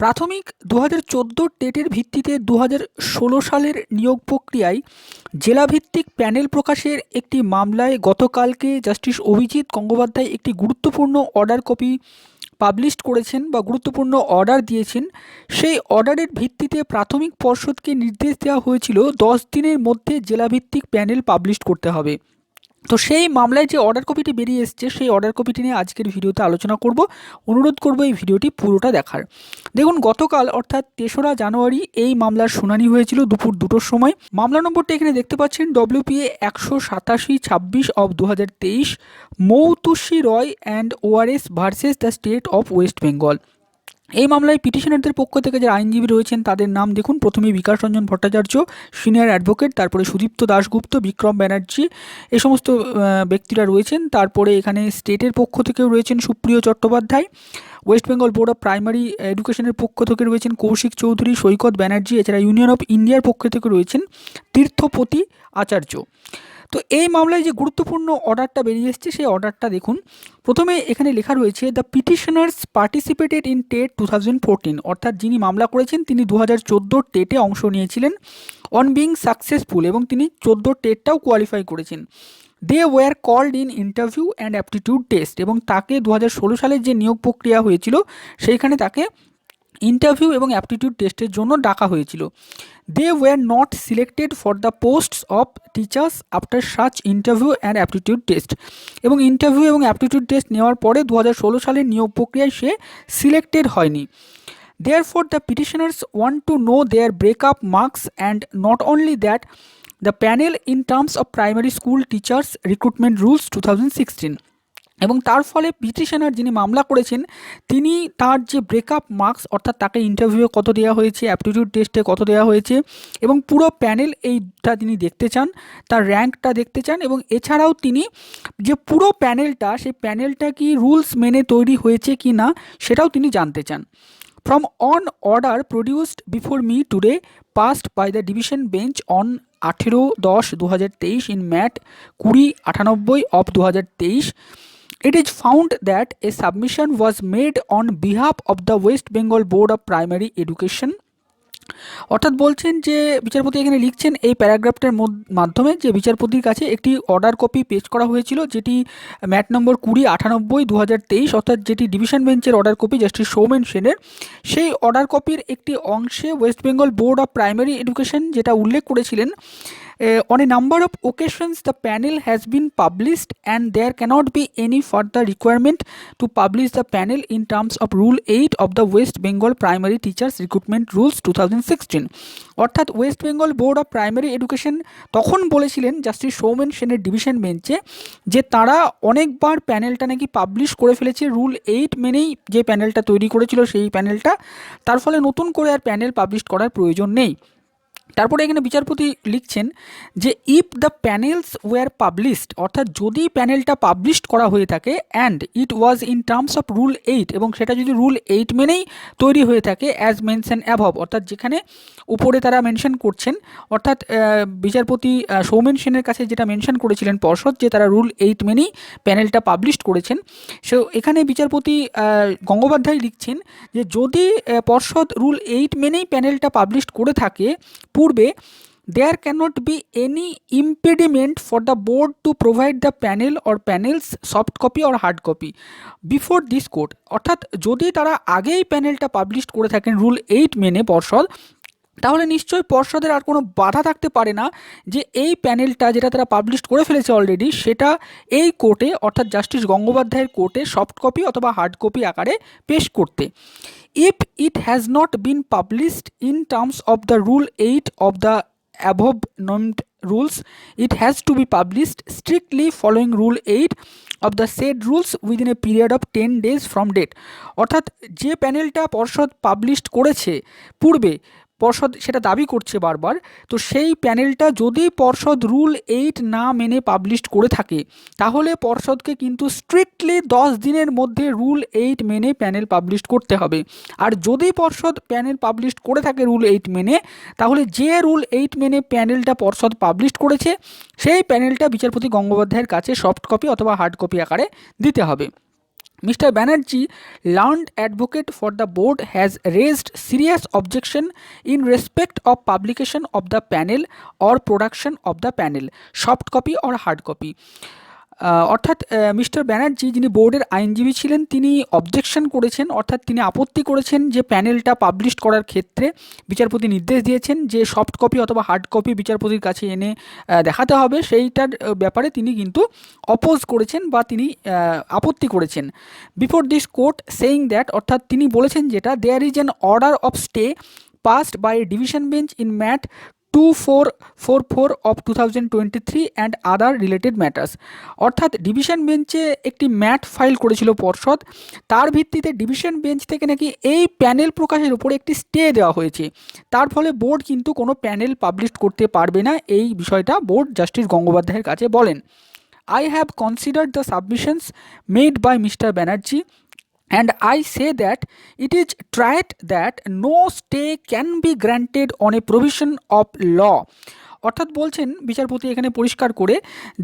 প্রাথমিক দু হাজার টেটের ভিত্তিতে দু হাজার ষোলো সালের নিয়োগ প্রক্রিয়ায় জেলাভিত্তিক প্যানেল প্রকাশের একটি মামলায় গতকালকে জাস্টিস অভিজিৎ গঙ্গোপাধ্যায় একটি গুরুত্বপূর্ণ অর্ডার কপি পাবলিশ করেছেন বা গুরুত্বপূর্ণ অর্ডার দিয়েছেন। সেই অর্ডারের ভিত্তিতে প্রাথমিক পর্ষদকে নির্দেশ দেওয়া হয়েছিল, দশ দিনের মধ্যে জেলাভিত্তিক প্যানেল পাবলিশ করতে হবে। তো সেই মামলায় যে অর্ডার কপিটি বেরিয়ে এসছে, সেই অর্ডার কপিটি নিয়ে আজকের ভিডিওতে আলোচনা করব। অনুরোধ করব এই ভিডিওটি পুরোটা দেখার। দেখুন, গতকাল অর্থাৎ তেসরা জানুয়ারি এই মামলার শুনানি হয়েছিল দুপুর দুটোর সময়। মামলা নম্বরটা এখানে দেখতে পাচ্ছেন ডব্লিউপিএ একশো সাতাশি ছাব্বিশ অফ দু হাজার তেইশ, Moutushi Roy and ORS versus the state of West Bengal. এই মামলায় পিটিশনারদের পক্ষ থেকে যারা আইনজীবী রয়েছেন, তাদের নাম দেখুন। প্রথমে বিকাশ রঞ্জন ভট্টাচার্য, সিনিয়র অ্যাডভোকেট, তারপরে সুদীপ্ত দাশগুপ্ত, বিক্রম ব্যানার্জি, এ সমস্ত ব্যক্তিরা রয়েছেন। তারপরে এখানে স্টেটের পক্ষ থেকেও রয়েছেন Supriya Chattopadhyay. West Bengal board of primary এডুকেশনের পক্ষ থেকে রয়েছেন কৌশিক চৌধুরী, সৈকত ব্যানার্জি, এছাড়া ইউনিয়ন অফ ইন্ডিয়ার পক্ষ থেকে রয়েছেন তীর্থপতি আচার্য। তো এই মামলায় যে গুরুত্বপূর্ণ অর্ডারটা বেরিয়ে এসছে, সেই অর্ডারটা দেখুন। প্রথমে এখানে লেখা রয়েছে the petitioners participated in TET two thousand অর্থাৎ যিনি মামলা করেছেন, তিনি দু হাজার চোদ্দোর টেটে অংশ নিয়েছিলেন অন বিং সাকসেসফুল এবং তিনি চোদ্দোর টেটটাও কোয়ালিফাই করেছেন। They were called in interview and aptitude test এবং তাকে দু হাজার ষোলো সালের যে নিয়োগ প্রক্রিয়া হয়েছিল, সেইখানে তাকে ইন্টারভিউ এবং অ্যাপটিটিউড টেস্টের জন্য ডাকা হয়েছিল। They were not selected for the posts of teachers after such interview and aptitude test এবং ইন্টারভিউ এবং অ্যাপটিটিউড টেস্ট নেওয়ার পরে দু হাজার ষোলো সালের নিয়োগ প্রক্রিয়ায় সে সিলেক্টেড হয়নি। Therefore, the petitioners want to know their breakup marks and not only that, the panel in terms of primary school teachers recruitment rules 2016 এবং তার ফলে পিটিশনার যিনি মামলা করেছেন, তিনি তার যে ব্রেকআপ মার্কস অর্থাৎ তাকে ইন্টারভিউ কত দেওয়া হয়েছে অ্যাপটিটিউড টেস্টে কত দেওয়া হয়েছে, এবং পুরো প্যানেল এইটা তিনি দেখতে চান, তার র্যাঙ্কটা দেখতে চান, এবং এছাড়াও তিনি যে পুরো প্যানেলটা সেই প্যানেলটা কি রুলস মেনে তৈরি হয়েছে কি না, সেটাও তিনি জানতে চান। From on order produced before me today passed by the division bench on আঠেরো দশ দু হাজার তেইশ ইন ম্যাট কুড়ি আটানব্বই অফ দু হাজার তেইশ it is found that a submission was made on behalf of the west bengal board of primary education. অর্থাৎ বলছেন যে বিচারপতি এখানে লিখছেন এই প্যারাগ্রাফটার মাধ্যমে যে বিচারপতির কাছে একটি অর্ডার কপি পেশ করা হয়েছিল, যেটি ম্যাট নম্বর কুড়ি আটানব্বই দু অর্থাৎ যেটি ডিভিশন বেঞ্চের অর্ডার কপি জাস্টিস সৌমেন সেনের সেই অর্ডার কপির একটি অংশে West Bengal board of primary education যেটা উল্লেখ করেছিলেন on a number of occasions, the panel has been published, and there cannot be any further requirement to publish the panel in terms of Rule 8 of the West Bengal Primary Teachers Recruitment Rules 2016. অর্থাৎ West Bengal board of primary education তখন বলেছিলেন justice Soumen সেনের division বেঞ্চে যে তারা অনেকবার প্যানেলটা নাকি পাবলিশ করে ফেলেছে রুল এইট মেনেই যে প্যানেলটা তৈরি করেছিল সেই প্যানেলটা তার ফলে নতুন করে আর প্যানেল পাবলিশ করার প্রয়োজন নেই তারপরে এখানে বিচারপতি লিখছেন যে if the panels were published অর্থাৎ যদি প্যানেলটা পাবলিশড করা হয়ে থাকে and it was in terms of rule eight এবং সেটা যদি রুল এইট মেনেই তৈরি হয়ে থাকে অ্যাজ মেনশন অ্যাভব অর্থাৎ যেখানে উপরে তারা মেনশন করছেন, অর্থাৎ বিচারপতি সৌমেন সেনের কাছে যেটা মেনশন করেছিলেন পর্ষদ, যে তারা রুল এইট মেনেই প্যানেলটা পাবলিশড করেছেন। সো এখানে বিচারপতি গঙ্গোপাধ্যায় লিখছেন যে, যদি পর্ষদ রুল এইট মেনেই প্যানেলটা পাবলিশড করে থাকে পূর্বে there cannot be any impediment for the board to provide the panel or panels soft copy or hard copy before this court অর্থাৎ যদি তারা আগেই প্যানেলটা পাবলিশ করে থাকেন রুল এইট মেনে পর্ষদ, তাহলে নিশ্চয়ই পর্ষদের আর কোনো বাধা থাকতে পারে না যে এই প্যানেলটা যেটা তারা পাবলিশ করে ফেলেছে অলরেডি সেটা এই কোর্টে অর্থাৎ জাস্টিস গঙ্গোপাধ্যায়ের কোর্টে সফট কপি অথবা হার্ড কপি আকারে পেশ করতে। If it has not been published in terms of the rule eight of the above named rules it has to be published strictly following rule 8 of the said rules within a period of 10 days from date অর্থাৎ যে প্যানেলটা পর্ষদ publish করেছে পূর্বে পর্ষদ সেটা দাবি করছে বারবার। তো সেই প্যানেলটা যদি পর্ষদ রুল এইট না মেনে পাবলিশ করে থাকে, তাহলে পর্ষদকে কিন্তু স্ট্রিক্টলি দশ দিনের মধ্যে রুল এইট মেনে প্যানেল পাবলিশ করতে হবে। আর যদি পর্ষদ প্যানেল পাবলিশ করে থাকে রুল এইট মেনে, তাহলে যে রুল এইট মেনে প্যানেলটা পর্ষদ পাবলিশ করেছে, সেই প্যানেলটা বিচারপতি গঙ্গোপাধ্যায়ের কাছে সফট কপি অথবা হার্ড কপি আকারে দিতে হবে। Mr. Banerjee, learned advocate for the board, has raised serious objection in respect of publication of the panel or production of the panel, soft copy or hard copy. অর্থাৎ mister Banerjee যিনি বোর্ডের আইনজীবী ছিলেন, তিনি objection করেছেন, অর্থাৎ তিনি আপত্তি করেছেন যে প্যানেলটা পাবলিশ করার ক্ষেত্রে বিচারপতি নির্দেশ দিয়েছেন যে সফট কপি অথবা হার্ড কপি বিচারপতির কাছে এনে দেখাতে হবে। সেইটার ব্যাপারে তিনি কিন্তু অপোজ করেছেন বা তিনি আপত্তি করেছেন। Before this court saying that অর্থাৎ তিনি বলেছেন যেটা there is an order of stay passed by a division bench in MAT 2444 of 2023 and other related matters. অর্থাৎ ডিভিশন বেঞ্চে একটি ম্যাট ফাইল করেছিল পর্ষদ। তার ভিত্তিতে ডিভিশন বেঞ্চ থেকে নাকি এই প্যানেল প্রকাশের উপরে একটি স্টে দেওয়া হয়েছে। তার ফলে বোর্ড কিন্তু কোনো প্যানেল পাবলিশ করতে পারবে না, এই বিষয়টা বোর্ড জাস্টিস গঙ্গোপাধ্যায়ের কাছে বলেন। I have considered the submissions made by Mr. Banerjee and I say that it is tried that no stay can be granted on a provision of law অর্থাৎ বলছেন বিচারপতি এখানে পরিষ্কার করে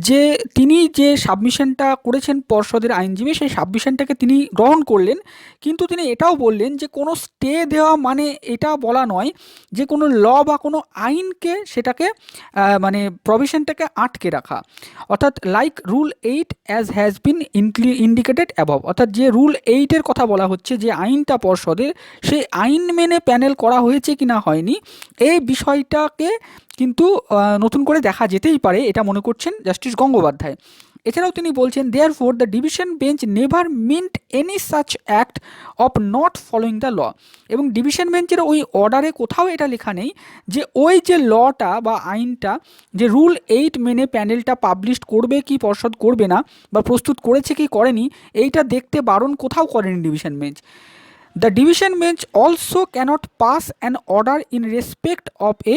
যে তিনি যে সাবমিশনটা করেছেন পর্ষদের আইনজীবী, সেই সাবমিশনটাকে তিনি গ্রহণ করলেন। কিন্তু তিনি এটাও বললেন যে কোনো স্টে দেওয়া মানে এটা বলা নয় যে কোনো ল বা কোনো আইনকে সেটাকে মানে প্রভিশনটাকে আটকে রাখা। অর্থাৎ like rule eight as has been indicated above অর্থাৎ যে রুল এইটের কথা বলা হচ্ছে, যে আইনটা পর্ষদের, সেই আইন মেনে প্যানেল করা হয়েছে কি না হয়নি, এই বিষয়টাকে কিন্তু নতুন করে দেখা যেতেই পারে, এটা মনে করছেন জাস্টিস গঙ্গোপাধ্যায়। এছাড়াও তিনি বলছেন therefore the division bench never meant any such act of not following the law এবং ডিভিশন বেঞ্চের ওই অর্ডারে কোথাও এটা লেখা নেই যে, ওই যে লটা বা আইনটা, যে রুল এইট মেনে প্যানেলটা পাবলিশ করবে কি, পর্ষদ করবে না, বা প্রস্তুত করেছে কি, করেনি, এইটা দেখতে বারণ কোথাও করেনি division bench the division bench also cannot pass an order in respect of a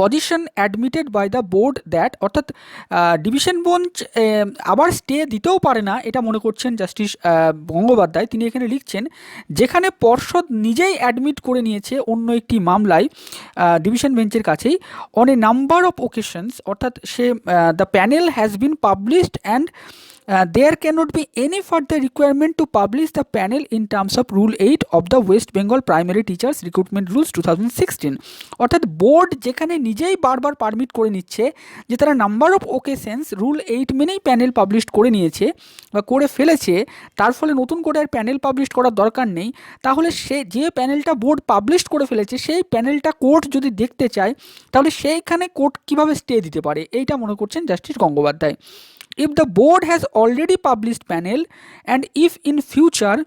position admitted by the board that অর্থাৎ ডিভিশন বেঞ্চ আবার স্টে দিতেও পারে না, এটা মনে করছেন জাস্টিস গঙ্গোপাধ্যায়। তিনি এখানে লিখছেন, যেখানে পর্ষদ নিজেই অ্যাডমিট করে নিয়েছে অন্য একটি মামলায় ডিভিশন বেঞ্চের কাছেই on a number of occasions অর্থাৎ say the panel has been published and Uh, there cannot be any further requirement to publish the panel in terms of Rule 8 of the West Bengal Primary Teachers Recruitment Rules 2016 অর্থাৎ board যেখানে নিজেই বারবার permit করে নিচ্ছে যে তারা number of occasions rule eight মেনেই panel publish করে নিয়েছে বা করে ফেলেছে তার ফলে নতুন করে আর প্যানেল পাবলিশ করার দরকার নেই তাহলে সে যে প্যানেলটা বোর্ড পাবলিশ করে ফেলেছে সেই প্যানেলটা কোর্ট যদি দেখতে চায় তাহলে সেইখানে কোর্ট কীভাবে স্টে দিতে পারে? এইটা মনে করছেন justice Gangopadhyay. If the board has already published panel and if in future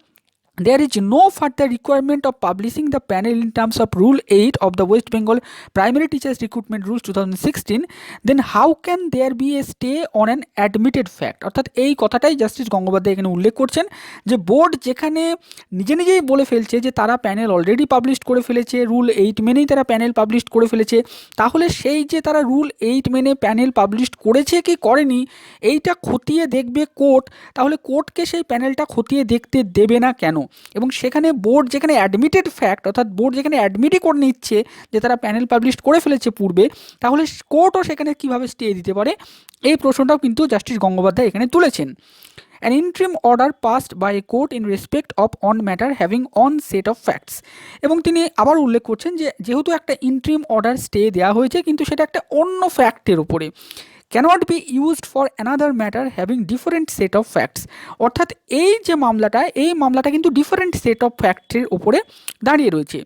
there is no further requirement of publishing the panel in terms of rule 8 of the west bengal primary teachers recruitment rules 2016 then how can there be a stay on an admitted fact? অর্থাৎ এই কথাটাই justice Gangopadhyay এখানে উল্লেখ করছেন যে board যেখানে নিজে নিজেই বলে ফেলছে যে তারা প্যানেল অলরেডি পাবলিশ করে ফেলেছে রুল এইট মেনেই তারা প্যানেল পাবলিশ করে ফেলেছে, তাহলে সেই যে তারা রুল এইট মেনে প্যানেল পাবলিশ করেছে কি করেনি, এইটা খতিয়ে দেখবে কোর্ট, তাহলে কোর্টকে সেই প্যানেলটা খতিয়ে দেখতে দেবে না কেন? এবং সেখানে বোর্ড যেখানে অ্যাডমিটেড ফ্যাক্ট অর্থাৎ বোর্ড যেখানে অ্যাডমিটই করে নিচ্ছে যে তারা প্যানেল পাবলিশ করে ফেলেছে পূর্বে, তাহলে কোর্টও সেখানে কীভাবে স্টে দিতে পারে? এই প্রশ্নটাও কিন্তু জাস্টিস গঙ্গোপাধ্যায় এখানে তুলেছেন। An interim order passed by a court in respect of on matter having on set of facts এবং তিনি আবার উল্লেখ করছেন যে, যেহেতু একটা ইন্ট্রিম অর্ডার স্টে দেওয়া হয়েছে, কিন্তু সেটা একটা অন্য ফ্যাক্টের উপরে। Cannot be used for another matter having different set of facts অর্থাৎ এই যে মামলাটা, এই মামলাটা কিন্তু ডিফারেন্ট সেট অফ ফ্যাক্টের উপরে দাঁড়িয়ে রয়েছে।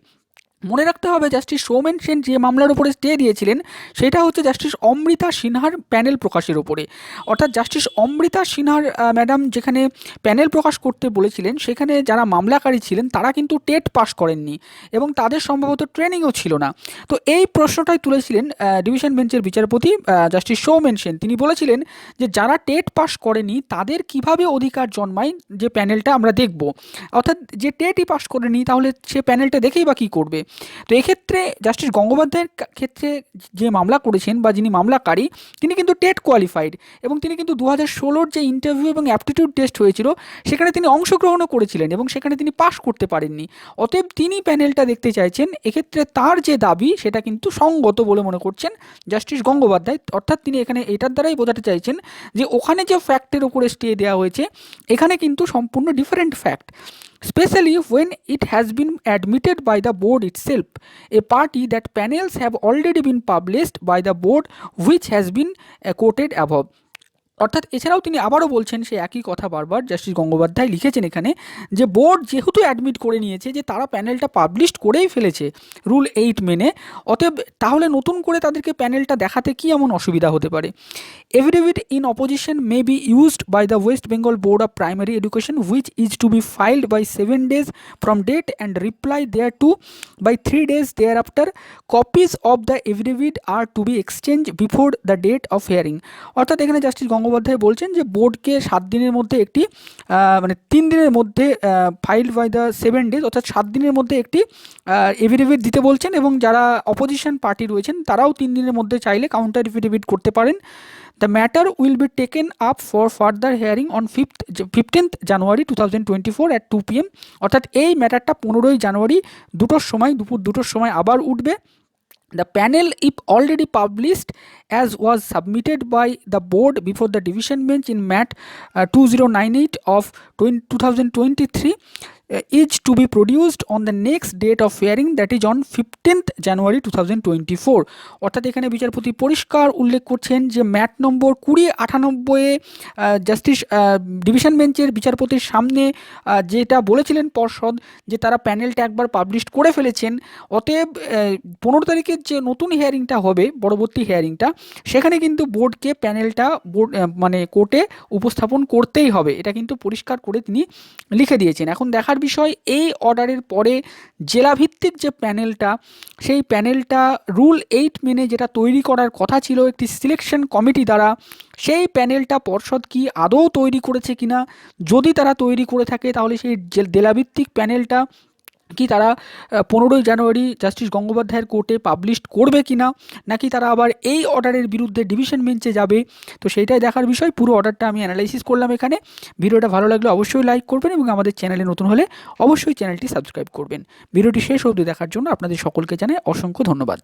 মনে রাখতে হবে জাস্টিস সৌমেন সেন যে মামলার উপরে স্টে দিয়েছিলেন, সেটা হচ্ছে জাস্টিস অমৃতা সিনহার প্যানেল প্রকাশের উপরে। অর্থাৎ জাস্টিস অমৃতা সিনহার ম্যাডাম যেখানে প্যানেল প্রকাশ করতে বলেছিলেন, সেখানে যারা মামলাকারী ছিলেন, তারা কিন্তু টেট পাস করেননি এবং তাদের সম্ভবত ট্রেনিংও ছিল না। তো এই প্রশ্নটাই তুলেছিলেন ডিভিশন বেঞ্চের বিচারপতি জাস্টিস সৌমেন সেন। তিনি বলেছিলেন যে যারা টেট পাস করেনি, তাদের কীভাবে অধিকার জন্মায়, যে প্যানেলটা আমরা দেখব। অর্থাৎ যে টেটই পাস করেনি, তাহলে সে প্যানেলটা দেখেই বা কী করবে? তো এক্ষেত্রে জাস্টিস গঙ্গোপাধ্যায়ের ক্ষেত্রে যে মামলা করেছেন বা যিনি মামলাকারী, তিনি কিন্তু টেট কোয়ালিফাইড এবং তিনি কিন্তু দু হাজার ষোলোর যে ইন্টারভিউ এবং অ্যাপটিটিউড টেস্ট হয়েছিল, সেখানে তিনি অংশগ্রহণও করেছিলেন এবং সেখানে তিনি পাশ করতে পারেননি। অতএব তিনি প্যানেলটা দেখতে চাইছেন, এক্ষেত্রে তার যে দাবি, সেটা কিন্তু সঙ্গত বলে মনে করছেন জাস্টিস গঙ্গোপাধ্যায়। অর্থাৎ তিনি এখানে এটার দ্বারাই বোঝাতে চাইছেন যে ওখানে যে ফ্যাক্টের উপরে স্টে দেওয়া হয়েছে, এখানে কিন্তু সম্পূর্ণ different fact especially when it has been admitted by the board itself a party that panels have already been published by the board which has been uh, quoted above অর্থাৎ এছাড়াও তিনি আবারও বলছেন সে একই কথা বারবার জাস্টিস গঙ্গোপাধ্যায় লিখেছেন এখানে যে বোর্ড যেহেতু অ্যাডমিট করে নিয়েছে যে তারা প্যানেলটা পাবলিশ করেই ফেলেছে রুল এইট মেনে, অতএব তাহলে নতুন করে তাদেরকে প্যানেলটা দেখাতে কি এমন অসুবিধা হতে পারে? Affidavit in opposition may be used by the West Bengal Board of Primary Education which is to be filed by seven days from date and reply thereto by three days thereafter copies of the affidavit are to be exchange before the date of hearing অর্থাৎ এখানে justice Gangopadhyay বলছেন যে বোর্ডকে সাত দিনের মধ্যে একটি মানে তিন দিনের মধ্যে file by the seven days অর্থাৎ সাত দিনের মধ্যে একটি এভিডেভিট দিতে বলছেন এবং যারা অপোজিশন পার্টি রয়েছেন তারাও তিন দিনের মধ্যে চাইলে কাউন্টার এভিডেভিট করতে পারেন। The matter will be taken up for further hearing on fifth fifteenth January two thousand twenty four at two PM অর্থাৎ এই ম্যাটারটা পনেরোই জানুয়ারি দুটোর সময়, দুপুর দুটোর সময় আবার উঠবে। The panel, if already published as was submitted by the board before the division bench in MAT uh, 2098 of 20 2023, uh, is to be produced on the next date of hearing that is on 15th January 2024 অর্থাৎ এখানে বিচারপতি পরিষ্কার উল্লেখ করছেন যে mat নম্বর কুড়ি আটানব্বইয়ে justice division বেঞ্চের বিচারপতির সামনে যেটা বলেছিলেন পর্ষদ যে তারা প্যানেলটা একবার পাবলিশ করে ফেলেছেন, অতএব পনেরো তারিখের যে নতুন হিয়ারিংটা হবে, পরবর্তী হিয়ারিংটা সেখানে কিন্তু বোর্ডকে প্যানেলটা বোর্ড মানে কোর্টে উপস্থাপন করতেই হবে। এটা কিন্তু পরিষ্কার করে তিনি লিখে দিয়েছেন। এখন দেখার বিষয়, এই অর্ডারের পরে জেলাভিত্তিক যে প্যানেলটা, সেই প্যানেলটা রুল এইট মেনে যেটা তৈরি করার কথা ছিল একটি সিলেকশন কমিটি দ্বারা, সেই প্যানেলটা পর্ষদ কি আদৌ তৈরি করেছে কিনা, যদি তারা তৈরি করে থাকে তাহলে সেই জেলাভিত্তিক প্যানেলটা কি তারা পনেরোই জানুয়ারি জাস্টিস গঙ্গোপাধ্যায়ের কোর্টে পাবলিশ করবে কি না নাকি তারা আবার এই অর্ডারের বিরুদ্ধে ডিভিশন বেঞ্চে যাবে? তো সেইটাই দেখার বিষয়। পুরো অর্ডারটা আমি অ্যানালাইসিস করলাম এখানে। ভিডিওটা ভালো লাগলে অবশ্যই লাইক করবেন এবং আমাদের চ্যানেলে নতুন হলে অবশ্যই চ্যানেলটি সাবস্ক্রাইব করবেন। ভিডিওটি শেষ অবধি দেখার জন্য আপনাদের সকলকে জানাই অসংখ্য ধন্যবাদ।